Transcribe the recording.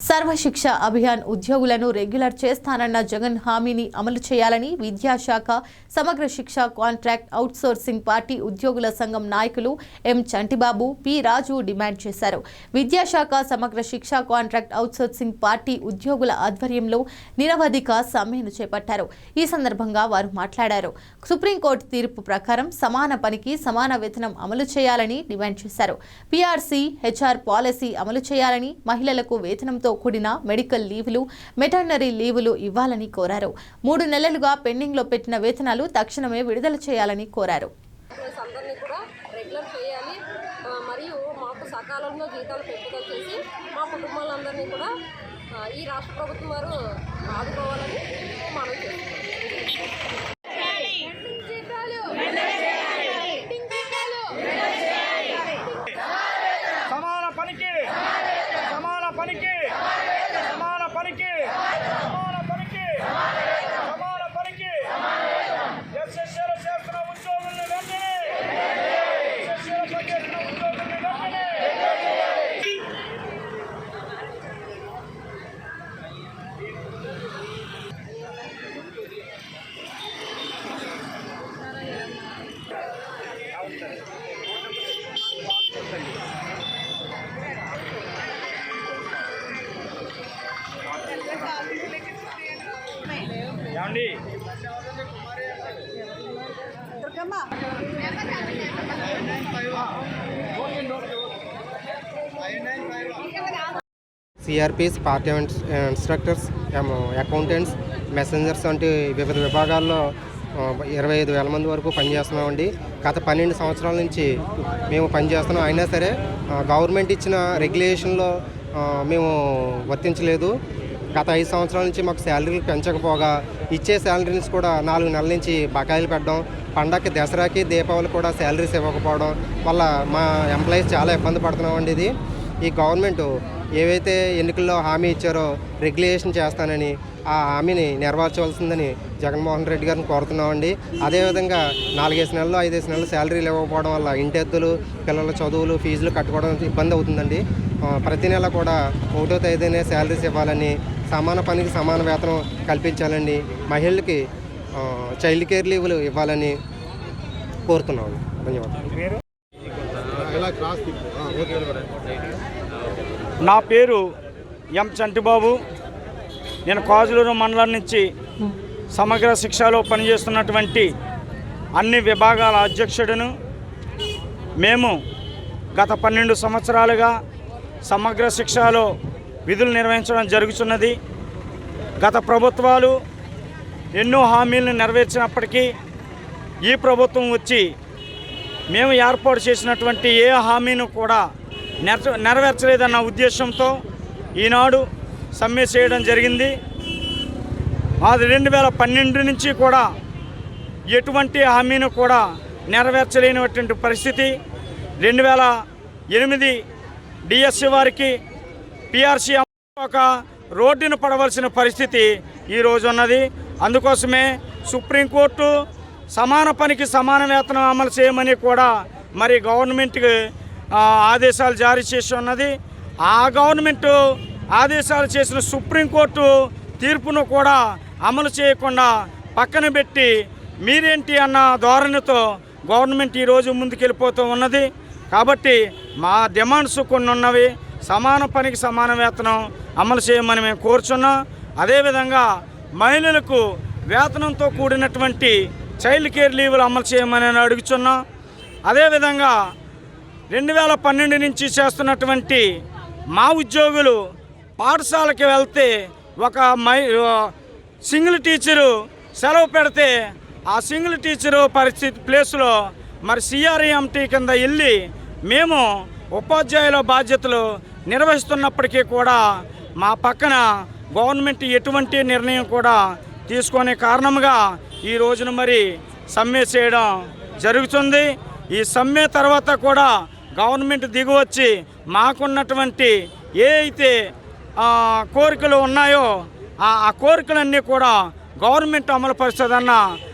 సర్వశిక్ష అభియాన్ ఉద్యోగులను రెగ్యులర్ చేస్తానన్న జగన్ హామీని అమలు చేయాలని విద్యాశాఖ సమగ్ర శిక్ష కాంట్రాక్ట్ అవుట్సోర్సింగ్ పార్టీ ఉద్యోగుల సంఘం నాయకులు M Chantibabu P Raju demand చేశారు. విద్యాశాఖ సమగ్ర శిక్ష కాంట్రాక్ట్ అవుట్సోర్సింగ్ పార్టీ ఉద్యోగుల ఆధ్వర్యంలో నిరవధిక సమ్మెను చేపట్టారు. ఈ సందర్భంగా వారు మాట్లాడారు. సుప్రీంకోర్టు తీర్పు ప్రకారం సమాన పనికి సమాన వేతనం అమలు చేయాలని డిమాండ్ చేశారు. పీఆర్సీ హెచ్ఆర్ పాలసీ అమలు చేయాలని మహిళలకు వేతనంతో కూడిన మెడికల్ లీవులు మెటర్నరీ లీవులు ఇవ్వాలని కోరారు. మూడు నెలలుగా పెండింగ్లో పెట్టిన వేతనాలు తక్షణమే విడుదల చేయాలని కోరారు. మరియు మాకు సకాలంలో జీతాలు పెంపుదల చేసి మా కుటుంబాలందరినీ కూడా ఈ రాష్ట్ర ప్రభుత్వం వారు ఆదుకోవాలని మనం చేస్తున్నాం. ఏమండి CRPs party instructors accountants messengers వంటి వివిధ విభాగాల్లో uh, ఇరవై ఐదు వేల మంది వరకు పనిచేస్తున్నామండి. గత పన్నెండు సంవత్సరాల నుంచి మేము పనిచేస్తున్నాం. అయినా సరే uh, గవర్నమెంట్ ఇచ్చిన రెగ్యులేషన్లో uh, మేము వర్తించలేదు. గత ఐదు సంవత్సరాల నుంచి మాకు శాలరీలు పెంచకపోగా ఇచ్చే శాలరీస్ కూడా నాలుగు నెలల నుంచి బకాయిలు పెట్టడం పండగకి దసరాకి దీపావళి కూడా శాలరీస్ ఇవ్వకపోవడం వల్ల మా ఎంప్లాయీస్ చాలా ఇబ్బంది పడుతున్నామండి ఇది. ఈ గవర్నమెంట్ ఏవైతే ఎన్నికల్లో హామీ ఇచ్చారో రెగ్యులేషన్ చేస్తానని ఆ హామీని నెరవేర్చవలసిందని జగన్మోహన్ రెడ్డి గారిని కోరుతున్నామండి. అదేవిధంగా నాలుగేసి నెలలు ఐదేసి నెలలు శాలరీలు ఇవ్వకపోవడం వల్ల ఇంటెత్తులు పిల్లల చదువులు ఫీజులు కట్టుకోవడం ఇబ్బంది అవుతుందండి. ప్రతి నెల కూడా ఒకటో తేదీనే శాలరీస్ ఇవ్వాలని సమాన పనికి సమాన వేతనం కల్పించాలండి మహిళలకి చైల్డ్ కేర్ లీవులు ఇవ్వాలని కోరుతున్నాం. ధన్యవాదాలు. నా పేరు ఎం చంటిబాబు. నేను కాజులూరు మండలం నుంచి సమగ్ర శిక్షలో పనిచేస్తున్నటువంటి అన్ని విభాగాల అధ్యక్షుడును. మేము గత పన్నెండు సంవత్సరాలుగా సమగ్ర శిక్షలో విధులు నిర్వహించడం జరుగుతున్నది. గత ప్రభుత్వాలు ఎన్నో హామీలను నెరవేర్చినప్పటికీ ఈ ప్రభుత్వం వచ్చి మేము ఏర్పాటు చేసినటువంటి ఏ హామీను కూడా నెరవేర్చలేదన్న ఉద్దేశంతో ఈనాడు సమ్మె చేయడం జరిగింది. అది రెండు వేల పన్నెండు నుంచి కూడా ఎటువంటి హామీను కూడా నెరవేర్చలేనటువంటి పరిస్థితి. రెండు వేల ఎనిమిది డిఎస్సి వారికి పిఆర్సీ ఒక రోడ్డును పడవలసిన పరిస్థితి ఈరోజు ఉన్నది. అందుకోసమే సుప్రీంకోర్టు సమాన పనికి సమాన వేతనం అమలు చేయమని కూడా మరి గవర్నమెంట్కి ఆదేశాలు జారీ చేసి ఉన్నది. ఆ గవర్నమెంట్ ఆదేశాలు చేసిన సుప్రీంకోర్టు తీర్పును కూడా అమలు చేయకుండా పక్కన పెట్టి మీరేంటి అన్న ధోరణితో గవర్నమెంట్ ఈరోజు ముందుకెళ్ళిపోతూ ఉన్నది. కాబట్టి మా డిమాండ్స్ కొన్ని ఉన్నవి సమాన పనికి సమాన వేతనం అమలు చేయమని మేము కోరుచున్నాం. అదేవిధంగా మహిళలకు వేతనంతో కూడినటువంటి చైల్డ్ కేర్ లీవులు అమలు చేయమని అడుగుచున్నాం. అదేవిధంగా రెండు వేల పన్నెండు నుంచి చేస్తున్నటువంటి మా ఉద్యోగులు పాఠశాలకి వెళ్తే ఒక మై సింగిల్ టీచరు సెలవు పెడితే ఆ సింగిల్ టీచరు పరిస్థితి ప్లేస్లో మరి సిఆర్ఎంటీ కింద వెళ్ళి మేము ఉపాధ్యాయుల బాధ్యతలు నిర్వహిస్తున్నప్పటికీ కూడా మా పక్కన గవర్నమెంట్ ఎటువంటి నిర్ణయం కూడా తీసుకునే కారణంగా ఈ రోజున మరి సమ్మె చేయడం జరుగుతుంది. ఈ సమ్మె తర్వాత కూడా గవర్నమెంట్ దిగువచ్చి మాకున్నటువంటి ఏ అయితే కోరికలు ఉన్నాయో ఆ ఆ కోరికలన్నీ కూడా గవర్నమెంట్ అమలు పరుస్తుందన్న